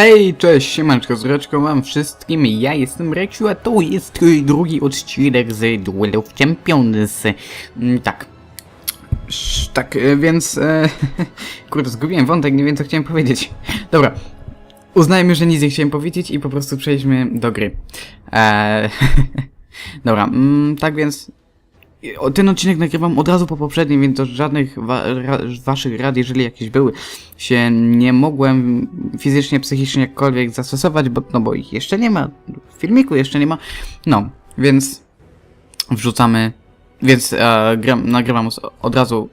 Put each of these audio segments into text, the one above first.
Hej, cześć, siemanczko, zreczko wam wszystkim, ja jestem Reksiu, a to jest drugi odcinek z Duel of Champions. Mm, Tak. Tak, y, więc... E, kurde, zgubiłem wątek, nie wiem co chciałem powiedzieć. Dobra. Uznajmy, że nic nie chciałem powiedzieć i po prostu przejdźmy do gry. Eee, dobra, mm, tak więc... Ten odcinek nagrywam od razu po poprzednim, więc do żadnych wa ra waszych rad, jeżeli jakieś były, się nie mogłem fizycznie, psychicznie jakkolwiek zastosować, bo, no bo ich jeszcze nie ma, w filmiku jeszcze nie ma. No, więc wrzucamy, więc e, gram, nagrywam od razu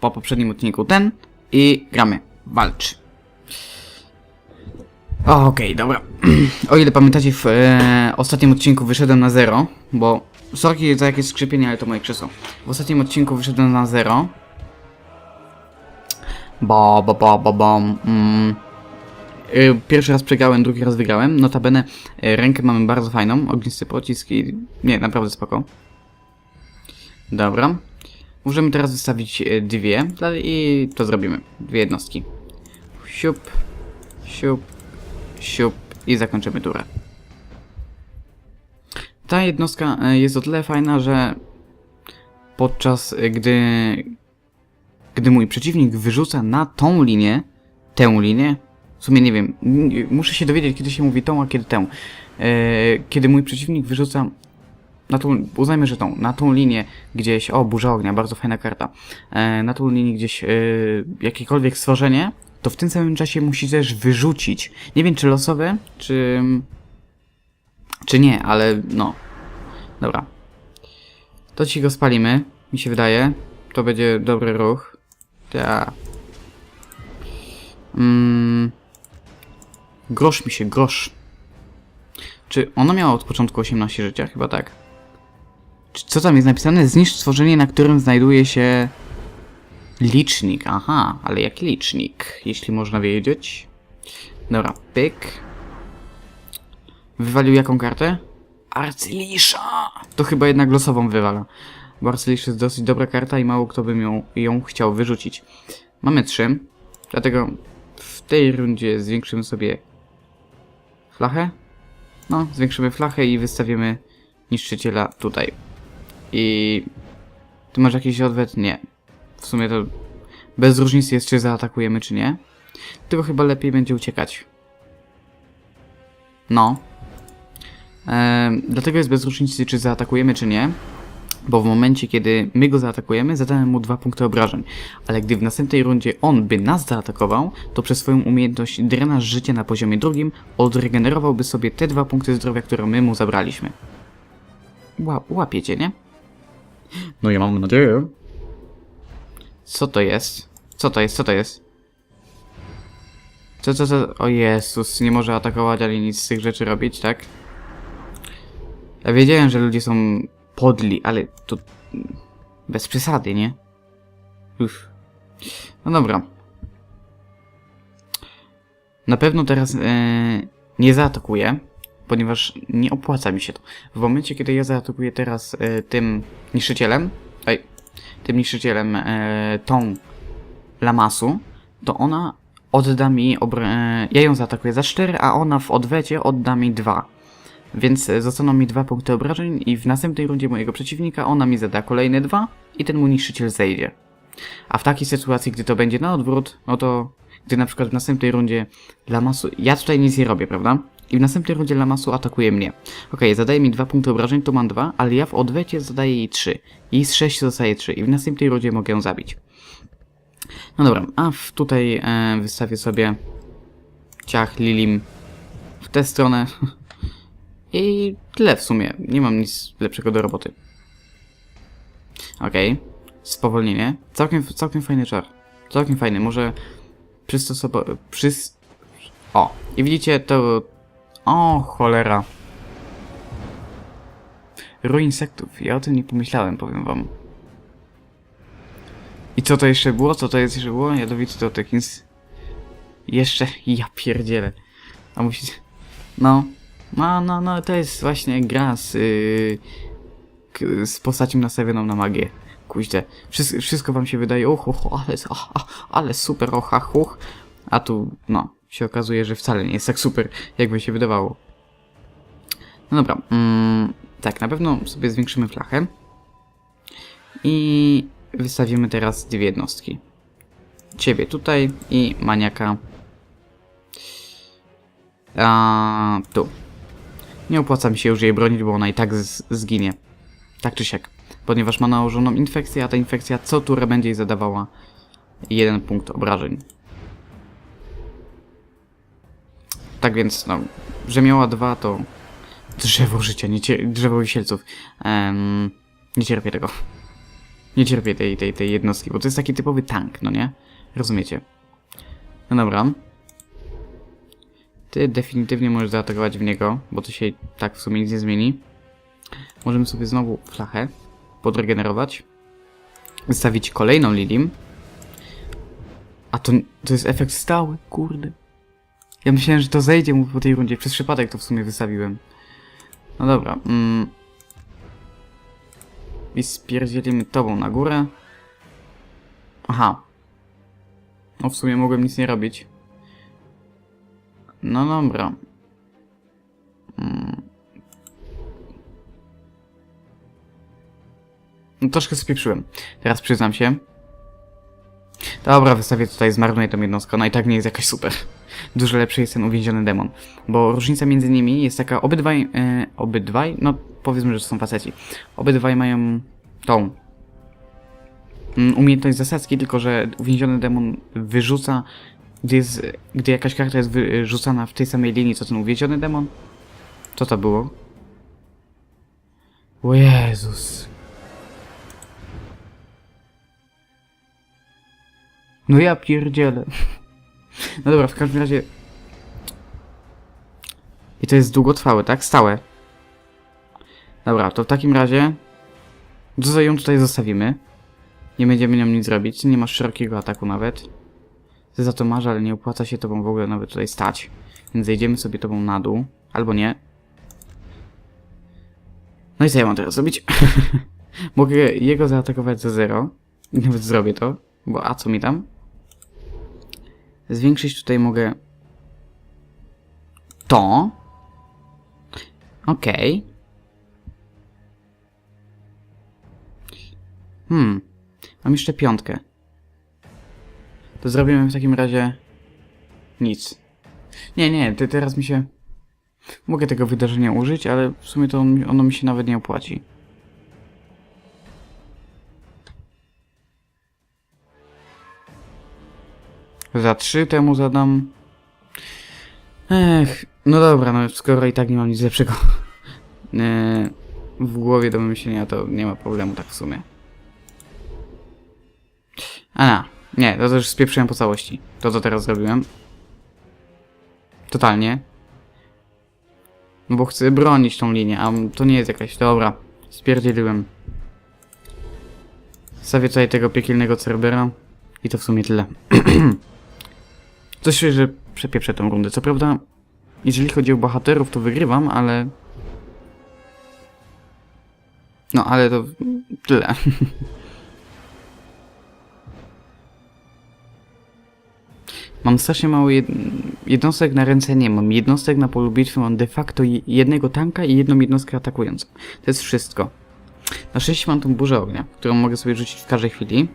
po poprzednim odcinku ten i gramy. Walcz. Okej, dobra. o ile pamiętacie, w e, ostatnim odcinku wyszedłem na zero, bo sorki za jakieś skrzypienie, ale to moje krzesło. W ostatnim odcinku wyszedłem na zero. Ba, ba, ba, ba, bam. Mm. Y, Pierwszy raz przegrałem, drugi raz wygrałem. Notabene y, rękę mamy bardzo fajną, ognisty pocisk i... Nie, naprawdę spoko. Dobra. Możemy teraz wystawić y, dwie i to zrobimy. Dwie jednostki. Siup, siup, siup i zakończymy turę. Ta jednostka y, jest o tyle fajna, że podczas y, gdy gdy mój przeciwnik wyrzuca na tą linię, tę linię, w sumie nie wiem, muszę się dowiedzieć, kiedy się mówi tą, a kiedy tę. E, kiedy mój przeciwnik wyrzuca na tą, uznajmy, że tą, na tą linię gdzieś, o, burza ognia, bardzo fajna karta, e, na tą linię gdzieś e, jakiekolwiek stworzenie, to w tym samym czasie musi też wyrzucić. Nie wiem, czy losowe, czy, czy nie, ale no. Dobra. To ci go spalimy, mi się wydaje. To będzie dobry ruch. Ta. Mm. Grosz mi się, grosz. Czy ona miała od początku 18 życia? Chyba tak. Czy, co tam jest napisane? Zniszcz stworzenie, na którym znajduje się licznik. Aha, ale jaki licznik? Jeśli można wiedzieć. Dobra, pyk. Wywalił jaką kartę? Arcylisza! To chyba jednak losową wywala. Bo Arcylisz jest dosyć dobra karta i mało kto by ją, ją chciał wyrzucić. Mamy trzy, dlatego w tej rundzie zwiększymy sobie flachę. No, zwiększymy flachę i wystawimy niszczyciela tutaj. I... Ty masz jakiś odwet? Nie. W sumie to bez różnicy jest, czy zaatakujemy, czy nie. Tylko chyba lepiej będzie uciekać. No. Dlatego jest bez różnicy, czy zaatakujemy, czy nie. Bo w momencie, kiedy my go zaatakujemy, zadamy mu dwa punkty obrażeń. Ale gdy w następnej rundzie on by nas zaatakował, to przez swoją umiejętność drenaż życia na poziomie drugim odregenerowałby sobie te dwa punkty zdrowia, które my mu zabraliśmy. Ła łapiecie, nie? No ja mam nadzieję. Co to jest? Co to jest? Co to jest? Co, co, co? O Jezus, nie może atakować, ale nic z tych rzeczy robić, tak? Ja wiedziałem, że ludzie są podli, ale to bez przesady, nie? Uff. No dobra. Na pewno teraz e, nie zaatakuję, ponieważ nie opłaca mi się to. W momencie, kiedy ja zaatakuję teraz e, tym niszczycielem, ej, tym niszczycielem e, tą Lamasu, to ona odda mi, ja ją zaatakuję za 4, a ona w odwecie odda mi 2. Więc e, zostaną mi dwa punkty obrażeń i w następnej rundzie mojego przeciwnika ona mi zada kolejne dwa i ten mój niszczyciel zejdzie. A w takiej sytuacji, gdy to będzie na odwrót, no to gdy na przykład w następnej rundzie Lamasu... Ja tutaj nic nie robię, prawda? I w następnej rundzie Lamasu atakuje mnie. Okej, zadaje mi dwa punkty obrażeń, to mam dwa, ale ja w odwecie zadaję jej trzy. I z 6 zostaje 3 i w następnej rundzie mogę ją zabić. No dobra, a w, tutaj e, wystawię sobie ciach Lilim w tę stronę. I tyle w sumie. Nie mam nic lepszego do roboty. Okej. Spowolnienie. Całkiem, całkiem fajny czar. Całkiem fajny. Może przystosować... Przys... O. I widzicie to... O, cholera. Rój insektów. Ja o tym nie pomyślałem, powiem wam. I co to jeszcze było? Co to jeszcze było? Jadowity dotyk. Ins... Jeszcze... Ja pierdzielę. A musicie... No. No, no, no, to jest właśnie gra z, yy, z postacią nastawioną na magię. Kuźde. Wszystko, wszystko wam się wydaje, uch, uch, ale, a, a, ale super, och, ach, uch. A tu, no, się okazuje, że wcale nie jest tak super, jakby się wydawało. No dobra, mm, tak, na pewno sobie zwiększymy flachę. I wystawimy teraz dwie jednostki. Ciebie tutaj i maniaka. A, tu. Nie opłaca mi się już jej bronić, bo ona i tak zginie. Tak czy siak. Ponieważ ma nałożoną infekcję, a ta infekcja co turę będzie jej zadawała jeden punkt obrażeń. Tak więc, no, że miała dwa, to drzewo życia, nie cier- drzewo wisielców. Em, nie cierpię tego. Nie cierpię tej, tej, tej jednostki, bo to jest taki typowy tank, no nie? Rozumiecie? No dobra. Ty definitywnie możesz zaatakować w niego, bo to się tak w sumie nic nie zmieni. Możemy sobie znowu flachę podregenerować. Wystawić kolejną Lilim. A to, to jest efekt stały, kurde. Ja myślałem, że to zejdzie mu po tej rundzie. Przez przypadek to w sumie wystawiłem. No dobra. Mm. I spierdzielimy tobą na górę. Aha. No w sumie mogłem nic nie robić. No dobra. Mm. No troszkę spieprzyłem. Teraz przyznam się. Dobra, wystawię tutaj, zmarnuję tą jednostkę. Ona i tak nie jest jakaś super. Dużo lepszy jest ten uwięziony demon. Bo różnica między nimi jest taka, obydwaj, e, obydwaj, no powiedzmy, że to są faceci. Obydwaj mają tą mm, umiejętność zasadzki, tylko że uwięziony demon wyrzuca, gdy, jest, gdy jakaś karta jest wyrzucana w tej samej linii, co ten uwięziony demon. Co to było? O Jezus. No ja pierdzielę. No dobra, w każdym razie... I to jest długotrwałe, tak? Stałe. Dobra, to w takim razie... Co ją tutaj zostawimy? Nie będziemy nią nic robić, nie masz szerokiego ataku nawet. Ty za to masz, ale nie opłaca się tobą w ogóle nawet tutaj stać. Więc zejdziemy sobie tobą na dół. Albo nie. No i co ja mam teraz zrobić? Mogę jego zaatakować za zero. Nawet zrobię to. Bo a co mi tam? Zwiększyć tutaj mogę to. Okej. Hmm. Mam jeszcze piątkę. To zrobimy w takim razie nic. Nie, nie, ty teraz mi się... Mogę tego wydarzenia użyć, ale w sumie to on, ono mi się nawet nie opłaci. Za trzy temu zadam... Ech, no dobra, no skoro i tak nie mam nic lepszego e, w głowie do wymyślenia, to nie ma problemu tak w sumie. A na, nie, to też spieprzyłem po całości. To co teraz zrobiłem. Totalnie. Bo chcę bronić tą linię, a to nie jest jakaś... Dobra, spierdzieliłem. Stawię tutaj tego piekielnego Cerbera. I to w sumie tyle. Coś że przepieprzę tę rundę. Co prawda, jeżeli chodzi o bohaterów, to wygrywam, ale... No, ale to tyle. Mam strasznie mało jed... jednostek na ręce nie mam. Jednostek na polu bitwy mam de facto je- jednego tanka i jedną jednostkę atakującą. To jest wszystko. Na szczęście mam tą burzę ognia, którą mogę sobie rzucić w każdej chwili.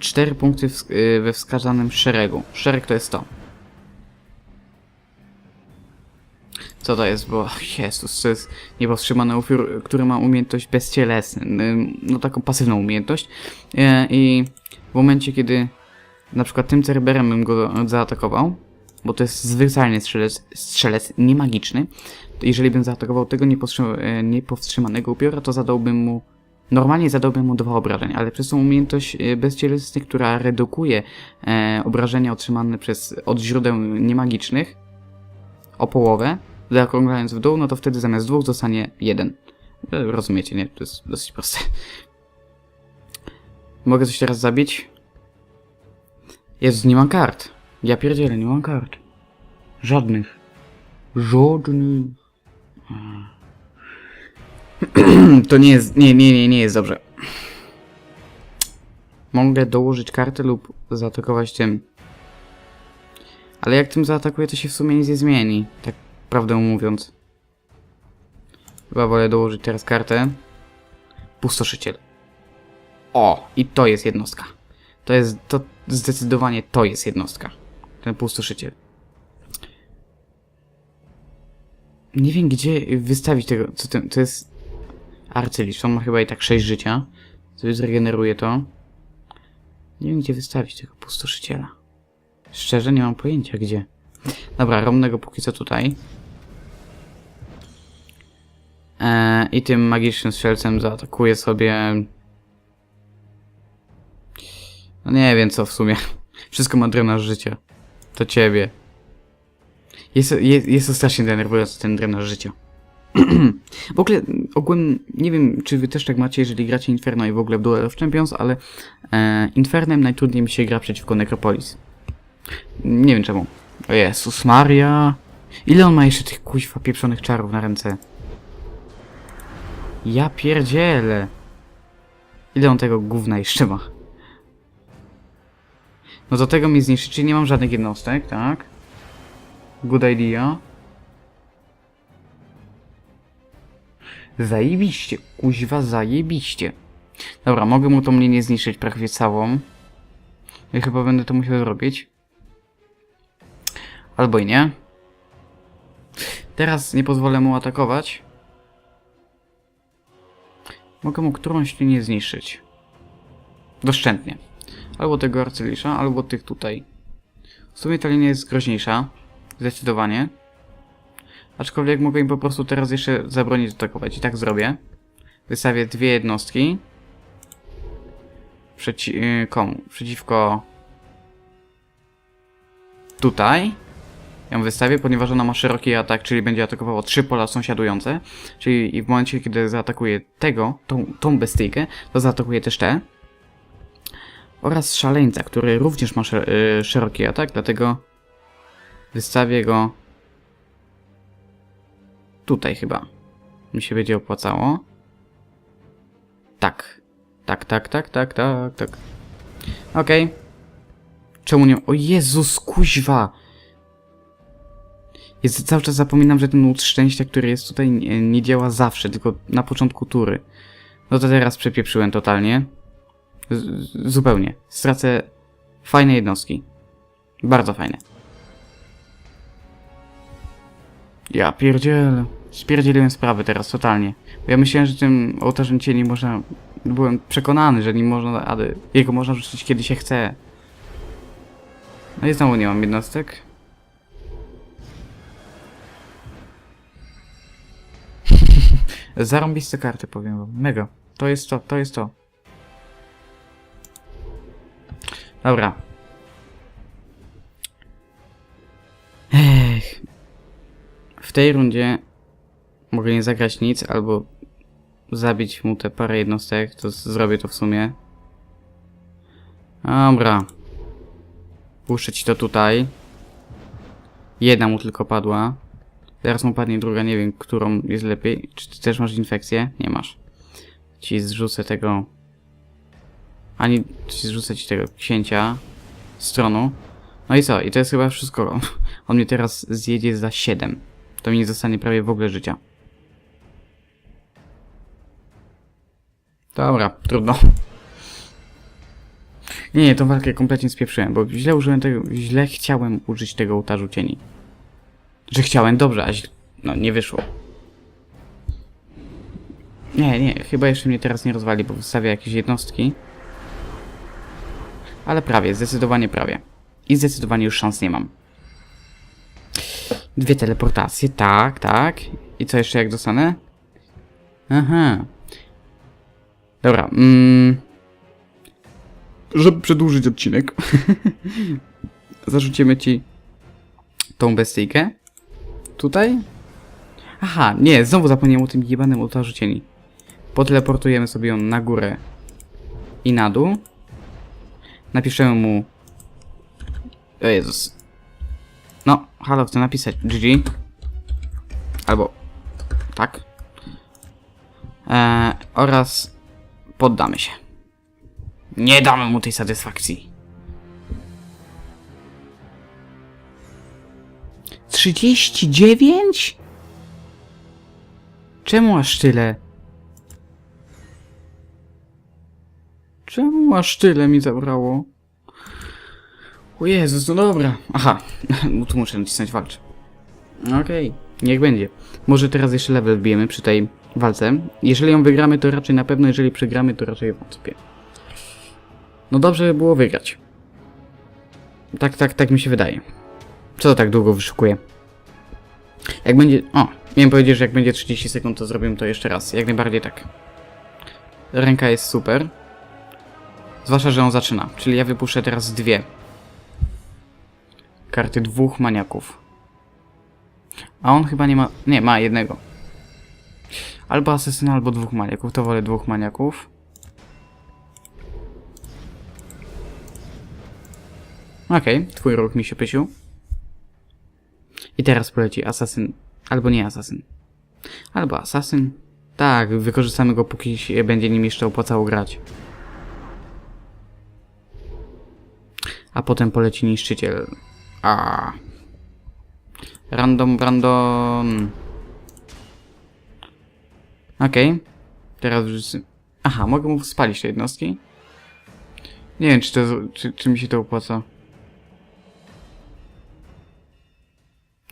Cztery punkty y, we wskazanym szeregu. Szereg to jest to. Co to jest? Bo Jezus, to jest niepowstrzymany upiór, który ma umiejętność bezcielesny. No taką pasywną umiejętność. Y, I w momencie, kiedy na przykład tym Cerberem bym go zaatakował, bo to jest zwyczajny strzelec, strzelec nie magiczny, jeżeli bym zaatakował tego e, niepowstrzymanego upiora, to zadałbym mu Normalnie zadałbym mu dwa obrażeń, ale przez tą umiejętność e, bezcielesny, która redukuje e, obrażenia otrzymane przez, od źródeł niemagicznych o połowę, zaokrąglając w dół, no to wtedy zamiast dwóch zostanie jeden. E, Rozumiecie, nie? To jest dosyć proste. Mogę coś teraz zabić? Jezu, nie mam kart. Ja pierdzielę, nie mam kart. Żadnych. Żadnych. To nie jest, nie, nie, nie, nie jest dobrze. Mogę dołożyć kartę lub zaatakować tym. Ale jak tym zaatakuje, to się w sumie nic nie zmieni. Tak prawdę mówiąc. Chyba wolę dołożyć teraz kartę. Pustoszyciel. O! I to jest jednostka. To jest, to zdecydowanie to jest jednostka. Ten pustoszyciel. Nie wiem gdzie wystawić tego, co to, to jest arcylicz. On ma chyba i tak 6 życia. Sobie zregeneruje to. Nie wiem gdzie wystawić tego pustoszyciela. Szczerze nie mam pojęcia gdzie. Dobra, romnego póki co tutaj. Eee, I tym magicznym strzelcem zaatakuje sobie... No nie wiem co w sumie. Wszystko ma drenaż życia. To ciebie. Jest, jest, jest to strasznie denerwujący ten drenaż życia. w ogóle ogółem nie wiem, czy wy też tak macie, jeżeli gracie Inferno i w ogóle w Duel of Champions, ale e, Infernem najtrudniej mi się gra przeciwko Necropolis. Nie wiem czemu. O Jezus Maria. Ile on ma jeszcze tych kuźwa pieprzonych czarów na ręce? Ja pierdzielę. Ile on tego gówna jeszcze ma? No do tego mi zniszczy, czyli nie mam żadnych jednostek, tak? Good idea. Zajebiście, kuźwa zajebiście. Dobra, mogę mu tą linię zniszczyć prawie całą. Ja chyba będę to musiał zrobić. Albo i nie. Teraz nie pozwolę mu atakować. Mogę mu którąś linię zniszczyć. Doszczętnie. Albo tego arcylisza, albo tych tutaj. W sumie ta linia jest groźniejsza. Zdecydowanie. Aczkolwiek mogę im po prostu teraz jeszcze zabronić atakować. I tak zrobię. Wystawię dwie jednostki. Przeci y, komu? Przeciwko... Tutaj. Ją wystawię, ponieważ ona ma szeroki atak, czyli będzie atakowało trzy pola sąsiadujące. Czyli w momencie, kiedy zaatakuje tego, tą, tą bestyjkę, to zaatakuje też te. Oraz szaleńca, który również ma szer y, szeroki atak, dlatego wystawię go tutaj chyba. Mi się będzie opłacało. Tak. Tak, tak, tak, tak, tak, tak. Okej. Okay. Czemu nie... O Jezus, kuźwa! Jest, cały czas zapominam, że ten łód szczęścia, który jest tutaj, nie, nie działa zawsze, tylko na początku tury. No to teraz przepieprzyłem totalnie. Z, zupełnie. Stracę fajne jednostki. Bardzo fajne. Ja pierdzielę. Spierdzieliłem sprawę teraz totalnie. Ja myślałem, że tym ołtarzem cieni można... Byłem przekonany, że nim można... Ale jego można rzucić kiedy się chce. No i znowu nie mam jednostek. Zarąbiste karty, powiem wam. Mega. To jest to, to jest to. Dobra. Ech. W tej rundzie mogę nie zagrać nic, albo zabić mu te parę jednostek, to zrobię to w sumie. Dobra. Puszczę ci to tutaj. Jedna mu tylko padła. Teraz mu padnie druga, nie wiem, którą jest lepiej. Czy ty też masz infekcję? Nie masz. Ci zrzucę tego... Ani ci tego księcia z tronu. No i co? I to jest chyba wszystko. On mnie teraz zjedzie za 7. To mi nie zostanie prawie w ogóle życia. Dobra, trudno. Nie, nie, tą walkę kompletnie spieprzyłem, bo źle użyłem tego, źle chciałem użyć tego ołtarzu cieni. Że chciałem dobrze, a no nie wyszło. Nie, nie, chyba jeszcze mnie teraz nie rozwali, bo wystawię jakieś jednostki. Ale prawie, zdecydowanie prawie. I zdecydowanie już szans nie mam. Dwie teleportacje, tak, tak. I co jeszcze jak dostanę? Aha. Dobra, mm. Żeby przedłużyć odcinek, zarzucimy ci tą bestyjkę. Tutaj? Aha, nie, znowu zapomniałem o tym jebanym ołtarzu cieni. Poteleportujemy sobie ją na górę i na dół. Napiszemy mu... O Jezus. No, halo, chcę napisać GG. Albo... Tak. Eee, oraz... Poddamy się. Nie damy mu tej satysfakcji. 39? Czemu aż tyle? Czemu aż tyle mi zabrało? O Jezus, no dobra. Aha, no tu muszę nacisnąć walcz. Okej, niech będzie. Może teraz jeszcze level wbijemy przy tej walce. Jeżeli ją wygramy, to raczej na pewno, jeżeli przegramy, to raczej wątpię. No dobrze by było wygrać. Tak, tak, tak mi się wydaje. Co to tak długo wyszukuje? Jak będzie... O, miałem powiedzieć, że jak będzie 30 sekund, to zrobimy to jeszcze raz. Jak najbardziej tak. Ręka jest super. Zwłaszcza, że on zaczyna. Czyli ja wypuszczę teraz dwie. Karty dwóch maniaków. A on chyba nie ma... Nie, ma jednego. Albo asesyna, albo dwóch maniaków. To wolę dwóch maniaków. Okej, twój ruch mi się pysił. I teraz poleci asasyn. Albo nie asasyn. Albo asasyn. Tak, wykorzystamy go póki będzie nim jeszcze opłacało grać. A potem poleci niszczyciel. A. Random, random. Okej. Teraz już... Aha, mogę mu spalić te jednostki? Nie wiem, czy to... Czy, czy mi się to opłaca.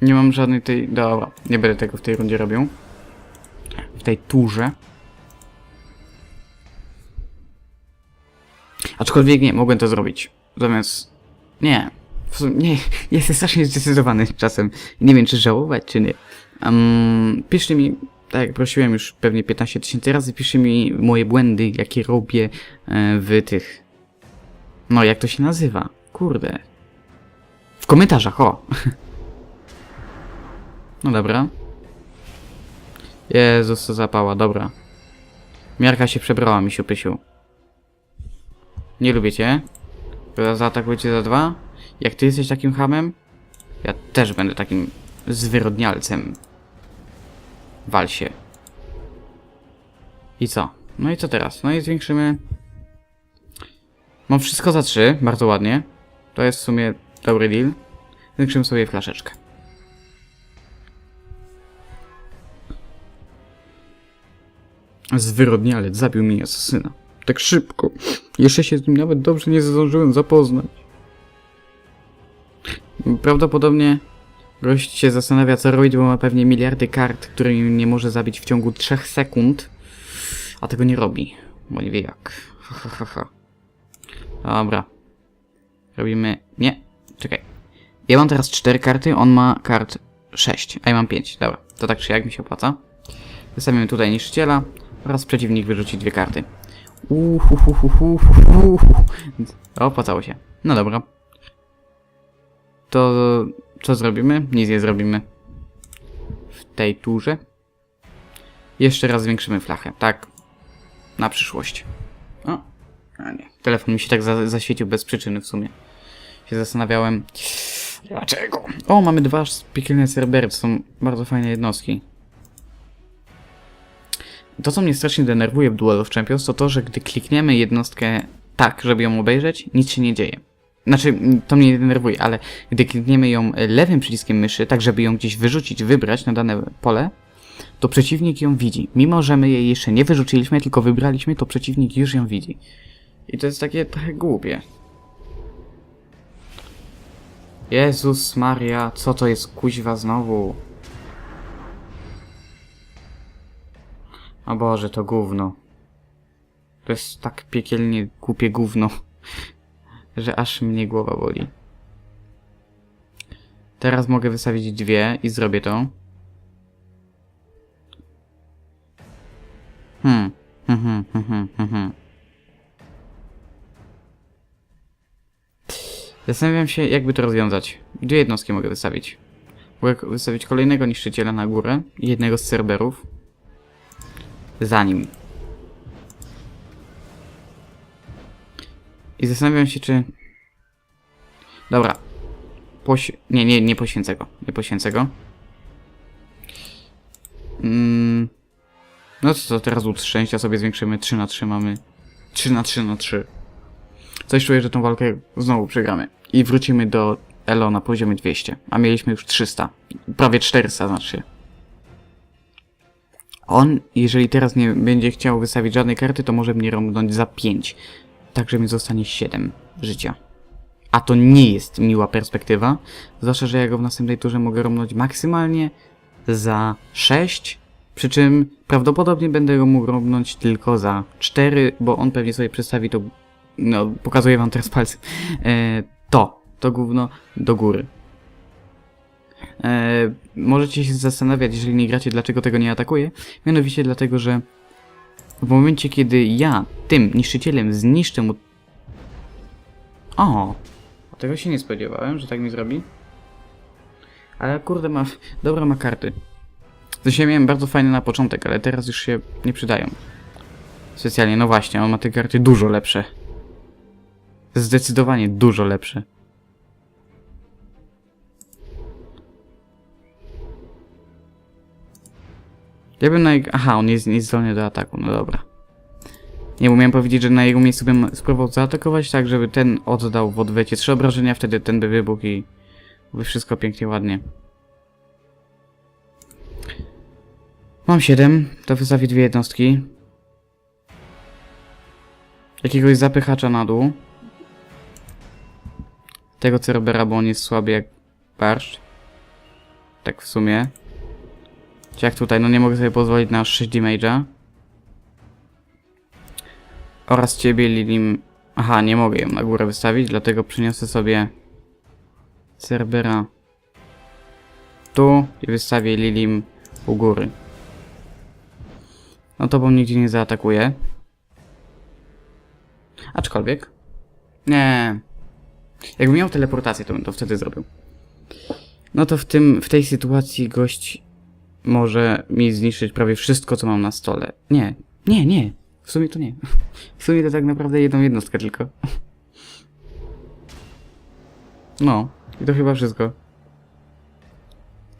Nie mam żadnej tej... Dobra, nie będę tego w tej rundzie robił. W tej turze. Aczkolwiek nie, mogłem to zrobić. Zamiast... Nie. W sumie, nie, jestem strasznie zdecydowany czasem. Nie wiem, czy żałować, czy nie. Um, piszcie mi, tak jak prosiłem już pewnie 15 tysięcy razy, piszcie mi moje błędy, jakie robię e, w tych... No, jak to się nazywa? Kurde. W komentarzach, o! No dobra. Jezus, co zapała, dobra. Miarka się przebrała, misiu pysiu. Nie lubię cię. Zaatakujcie za dwa. Jak ty jesteś takim hamem, ja też będę takim zwyrodnialcem. Wal się. I co? No i co teraz? No i zwiększymy... Mam wszystko za trzy, bardzo ładnie. To jest w sumie dobry deal. Zwiększymy sobie flaszeczkę. Zwyrodnialec zabił mi asasyna. Tak szybko. Jeszcze się z nim nawet dobrze nie zdążyłem zapoznać. Prawdopodobnie gość się zastanawia co robić, bo ma pewnie miliardy kart, którymi nie może zabić w ciągu 3 sekund. A tego nie robi. Bo nie wie jak. Ha, ha, ha, ha. Dobra. Robimy... Nie. Czekaj. Ja mam teraz 4 karty, on ma kart 6, a ja mam 5. Dobra. To tak czy jak mi się opłaca. Wystawimy tutaj niszczyciela oraz przeciwnik wyrzuci dwie karty. Uhuhuhuhuhuhu. Opłacało się. No dobra. To co zrobimy? Nic nie zrobimy. W tej turze. Jeszcze raz zwiększymy flachę. Tak. Na przyszłość. O. A nie. Telefon mi się tak za zaświecił bez przyczyny w sumie. Się zastanawiałem. Dlaczego? O, mamy dwa piekielne serwery. To są bardzo fajne jednostki. To, co mnie strasznie denerwuje w Duel of Champions, to to, że gdy klikniemy jednostkę tak, żeby ją obejrzeć, nic się nie dzieje. Znaczy, to mnie nie denerwuje, ale gdy klikniemy ją lewym przyciskiem myszy, tak żeby ją gdzieś wyrzucić, wybrać na dane pole, to przeciwnik ją widzi. Mimo, że my jej jeszcze nie wyrzuciliśmy, tylko wybraliśmy, to przeciwnik już ją widzi. I to jest takie trochę głupie. Jezus Maria, co to jest kuźwa znowu? O Boże, to gówno. To jest tak piekielnie głupie gówno, że aż mnie głowa boli. Teraz mogę wystawić dwie i zrobię to. Hmm. Hmm, hmm, hmm, hmm, hmm. Zastanawiam się, jakby to rozwiązać. Dwie jednostki mogę wystawić. Mogę wystawić kolejnego niszczyciela na górę i jednego z cerberów. Za nim. I zastanawiam się, czy... Dobra. Poś... Nie, nie, nie poświęcę go. Nie poświęcę go. Mm. No co, teraz łód szczęścia sobie zwiększymy. 3 na 3 mamy. 3 na 3 na 3. Coś czuję, że tą walkę znowu przegramy. I wrócimy do Elo na poziomie 200. A mieliśmy już 300. prawie 400 znaczy się. On, jeżeli teraz nie będzie chciał wystawić żadnej karty, to może mnie rąbnąć za 5. Także mi zostanie 7 życia. A to nie jest miła perspektywa. Zwłaszcza, że ja go w następnej turze mogę rąbnąć maksymalnie za 6. Przy czym prawdopodobnie będę go mógł rąbnąć tylko za 4, bo on pewnie sobie przedstawi to. No, pokazuję wam teraz palcem. E, to, to gówno do góry. E, możecie się zastanawiać, jeżeli nie gracie, dlaczego tego nie atakuje. Mianowicie dlatego, że w momencie, kiedy ja tym niszczycielem zniszczę mu... O! Tego się nie spodziewałem, że tak mi zrobi. Ale kurde ma... Dobra ma karty. Się miałem bardzo fajne na początek, ale teraz już się nie przydają. Specjalnie, no właśnie, on ma te karty dużo lepsze. Zdecydowanie dużo lepsze. Ja bym na jego... Aha, on jest niezdolny do ataku, no dobra. Nie, bo powiedzieć, że na jego miejscu bym spróbował zaatakować tak, żeby ten oddał w odwecie trzy obrażenia, wtedy ten by wybuchł i by wszystko pięknie, ładnie. Mam 7, to wystawi dwie jednostki. Jakiegoś zapychacza na dół. Tego Cerobera, bo on jest słaby jak barszcz. Tak w sumie. Czy jak tutaj, no nie mogę sobie pozwolić na 6 damage'a. Oraz ciebie, Lilim. Aha, nie mogę ją na górę wystawić, dlatego przyniosę sobie Cerbera tu i wystawię Lilim u góry. No to bo nigdzie nie zaatakuje. Aczkolwiek. Nie. Jakbym miał teleportację, to bym to wtedy zrobił. No to w tym, w tej sytuacji gość może mi zniszczyć prawie wszystko, co mam na stole. Nie, nie, nie. W sumie to nie. W sumie to tak naprawdę jedną jednostkę tylko. No, i to chyba wszystko.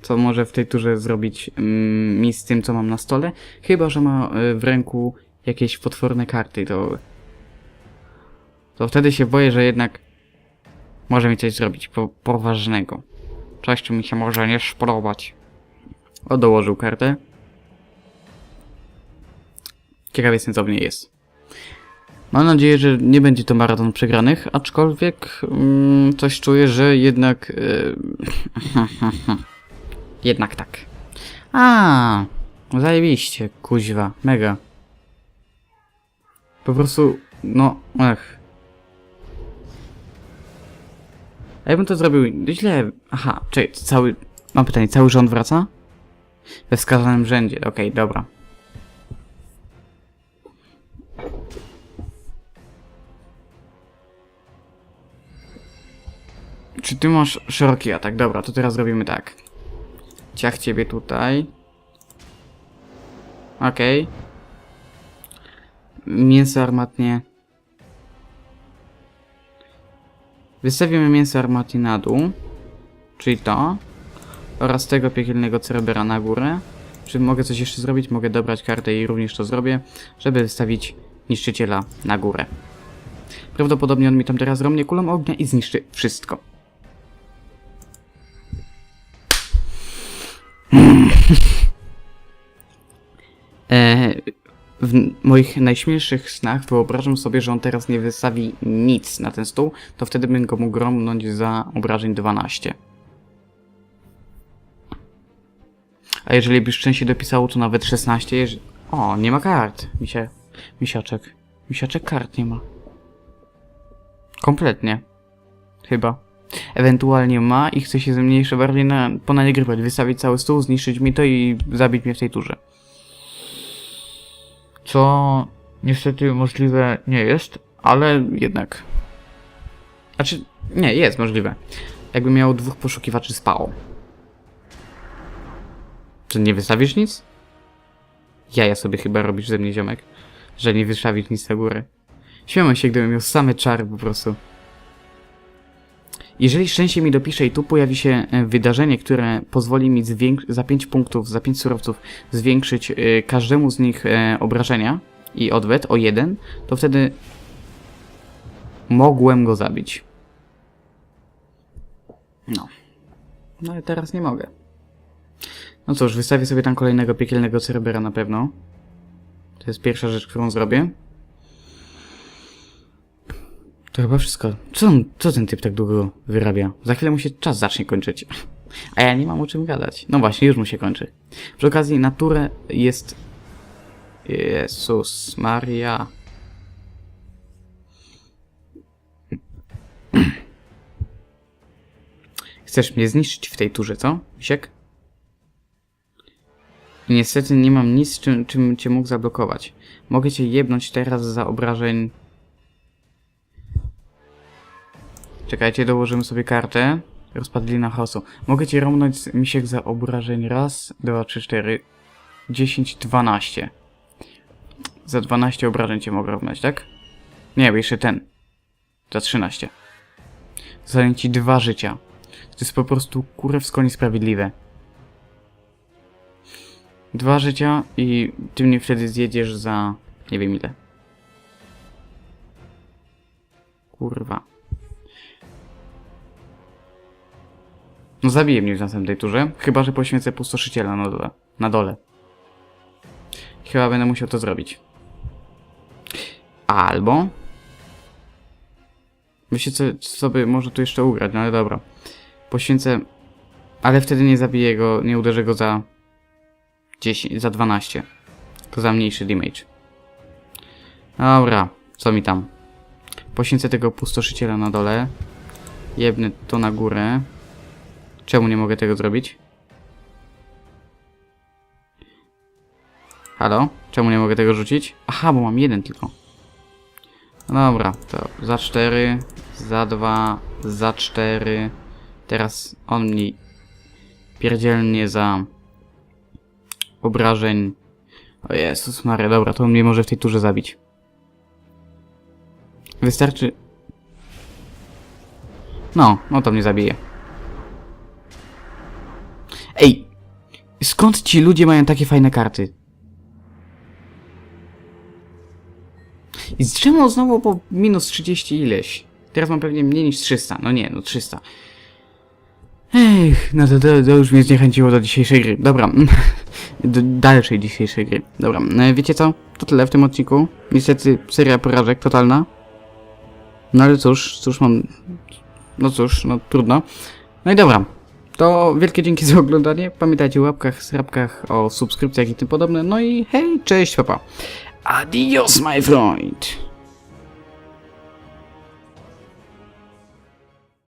Co może w tej turze zrobić mm, mi z tym, co mam na stole? Chyba, że ma y, w ręku jakieś potworne karty, to... To wtedy się boję, że jednak może mi coś zrobić po poważnego. Coś, co mi się może nie spodobać. O, dołożył kartę. Ciekaw jestem, co w niej jest. Mam nadzieję, że nie będzie to maraton przegranych, aczkolwiek mm, coś czuję, że jednak... Yy... jednak tak. A, zajebiście, kuźwa, mega. Po prostu, no, ach. A ja bym to zrobił źle. Aha, czekaj, cały... Mam pytanie, cały rząd wraca? We wskazanym rzędzie, okej, dobra. Czy ty masz szeroki atak? Dobra, to teraz robimy tak. Ciach ciebie tutaj. Okej. Mięso armatnie. Wystawimy mięso armatnie na dół. Czyli to. Oraz tego piekielnego cerebera na górę. Czy mogę coś jeszcze zrobić? Mogę dobrać kartę i również to zrobię, żeby wystawić niszczyciela na górę. Prawdopodobnie on mi tam teraz romnie kulą ognia i zniszczy wszystko. E, w moich najśmielszych snach wyobrażam sobie, że on teraz nie wystawi nic na ten stół, to wtedy bym go mógł romnąć za obrażeń 12. A jeżeli by szczęście dopisało, to nawet 16. Jeż... O, nie ma kart. Misie... Misiaczek. Misiaczek kart nie ma. Kompletnie. Chyba. Ewentualnie ma i chce się ze mnie jeszcze bardziej na, ponagrywać, wystawić cały stół, zniszczyć mi to i zabić mnie w tej turze. Co niestety możliwe nie jest, ale jednak. Znaczy, nie, jest możliwe. Jakby miał dwóch poszukiwaczy spało. Czy nie wystawisz nic? Jaja sobie chyba robisz ze mnie, ziomek. Że nie wystawisz nic na górę. Śmiałem się, gdybym miał same czary po prostu. Jeżeli szczęście mi dopisze i tu pojawi się e, wydarzenie, które pozwoli mi za 5 punktów, za 5 surowców zwiększyć y, każdemu z nich y, obrażenia i odwet o 1, to wtedy mogłem go zabić. No. No i teraz nie mogę. No cóż, wystawię sobie tam kolejnego piekielnego cerebera na pewno. To jest pierwsza rzecz, którą zrobię. To chyba wszystko. Co, on, co ten typ tak długo wyrabia? Za chwilę mu się czas zacznie kończyć. A ja nie mam o czym gadać. No właśnie, już mu się kończy. Przy okazji, naturę jest... Jezus Maria. Chcesz mnie zniszczyć w tej turze, co, Misiek? Niestety nie mam nic, czym, czym cię mógł zablokować. Mogę cię jebnąć teraz za obrażeń... Czekajcie, dołożymy sobie kartę. Rozpadlina chaosu. Mogę cię romnąć, Misiek, za obrażeń raz, dwa, trzy, cztery, dziesięć, dwanaście. Za 12 obrażeń cię mogę równać, tak? Nie, jeszcze ten. Za 13. Zadaję ci dwa życia. To jest po prostu kurewsko niesprawiedliwe. Dwa życia i ty mnie wtedy zjedziesz za... nie wiem ile. Kurwa. No zabije mnie w następnej turze, chyba że poświęcę pustoszyciela na dole. Na dole. Chyba będę musiał to zrobić. Albo... Wiecie co, co by może tu jeszcze ugrać, no ale dobra. Poświęcę... Ale wtedy nie zabiję go, nie uderzę go za... 10, za 12. To za mniejszy damage. Dobra, co mi tam. Poświęcę tego pustoszyciela na dole. Jebnę to na górę. Czemu nie mogę tego zrobić? Halo? Czemu nie mogę tego rzucić? Aha, bo mam jeden tylko. Dobra, to za 4, za 2, za 4. Teraz on mnie pierdzielnie za obrażeń. O Jezus Maria, dobra, to mnie może w tej turze zabić. Wystarczy... No, no to mnie zabije. Ej! Skąd ci ludzie mają takie fajne karty? I z czemu znowu po minus 30 ileś? Teraz mam pewnie mniej niż 300. No nie, no 300. Ech, no to, to, to już mnie zniechęciło do dzisiejszej gry. Dobra, do dalszej dzisiejszej gry. Dobra, e, wiecie co? To tyle w tym odcinku. Niestety seria porażek totalna. No ale cóż, cóż mam... No cóż, no trudno. No i dobra. To wielkie dzięki za oglądanie. Pamiętajcie o łapkach, srapkach, o subskrypcjach i tym podobne. No i hej, cześć, papa. Adios, my friend.